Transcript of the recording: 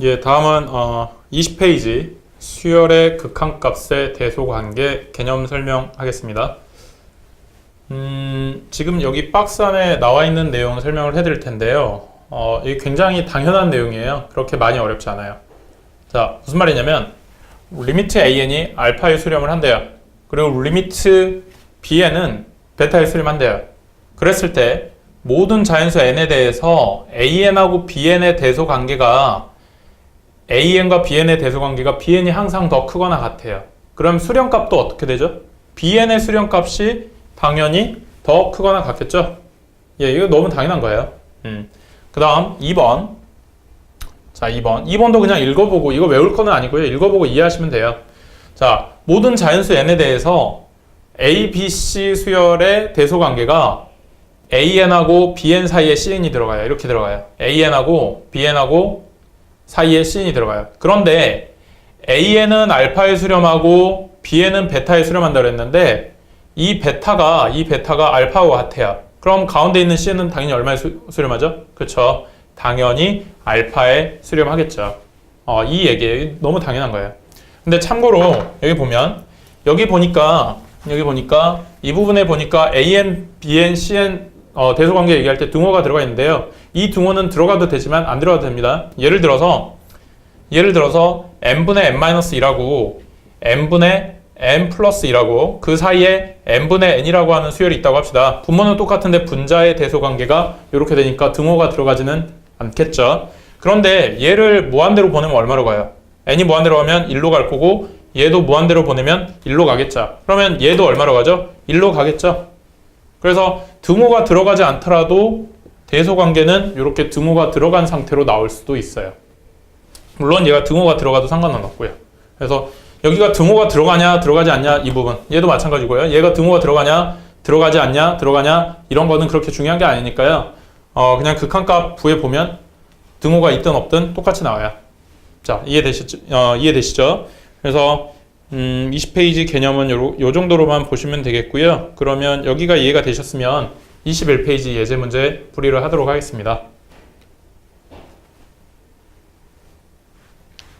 예, 다음은 어, 20페이지 수열의 극한값의 대소관계 개념 설명하겠습니다. 음, 지금 여기 박스 안에 나와 있는 내용 설명을 해드릴 텐데요. 어, 이게 굉장히 당연한 내용이에요. 그렇게 많이 어렵지 않아요. 자, 무슨 말이냐면 리미트 an이 알파에 수렴을 한대요. 그리고 리미트 bn은 베타에 수렴한대요. 그랬을 때 모든 자연수 n에 대해서 an하고 bn의 대소 관계가 an과 bn의 대소 관계가 bn이 항상 더 크거나 같아요. 그럼 수렴값도 어떻게 되죠? bn의 수렴값이 당연히 더 크거나 같겠죠? 예, 이거 너무 당연한 거예요. 음. 그 다음 2번. 자, 2번. 2번도 그냥 읽어보고, 이거 외울 거는 아니고요. 읽어보고 이해하시면 돼요. 자, 모든 자연수 n에 대해서 a, b, c 수열의 대소 관계가 an하고 bn 사이에 cn이 들어가요. 이렇게 들어가요. an하고 bn하고 사이에 cn이 들어가요. 그런데 an은 알파에 수렴하고 bn은 베타에 수렴한다 그랬는데 이 베타가 이 베타가 알파와 같아요. 그럼 가운데 있는 cn은 당연히 얼마에 수, 수렴하죠? 그렇죠. 당연히 알파에 수렴하겠죠. 어, 이 얘기 너무 당연한 거예요. 근데 참고로 여기 보면 여기 보니까 여기 보니까 이 부분에 보니까 AN, BN, CN 어, 대소관계 얘기할 때 등호가 들어가 있는데요. 이 등호는 들어가도 되지만 안 들어가도 됩니다. 예를 들어서 예를 들어서 n분의 n-2라고 n분의 n 플러스 2라고 그 사이에 n분의 n이라고 하는 수열이 있다고 합시다. 분모는 똑같은데 분자의 대소관계가 이렇게 되니까 등호가 들어가지는 않겠죠. 그런데 얘를 무한대로 보내면 얼마로 가요? n이 무한대로 가면 1로 갈 거고 얘도 무한대로 보내면 1로 가겠죠. 그러면 얘도 얼마로 가죠? 1로 가겠죠. 그래서 등호가 들어가지 않더라도 대소관계는 이렇게 등호가 들어간 상태로 나올 수도 있어요. 물론 얘가 등호가 들어가도 상관은 없고요. 그래서 여기가 등호가 들어가냐 들어가지 않냐 이 부분 얘도 마찬가지고요. 얘가 등호가 들어가냐 들어가지 않냐 들어가냐 이런 거는 그렇게 중요한 게 아니니까요. 어 그냥 극한값 부에 보면 등호가 있든 없든 똑같이 나와요. 자 이해되시죠? 어, 이해되시죠? 그래서 음, 20페이지 개념은 요, 요 정도로만 보시면 되겠고요. 그러면 여기가 이해가 되셨으면 21페이지 예제 문제 풀이를 하도록 하겠습니다.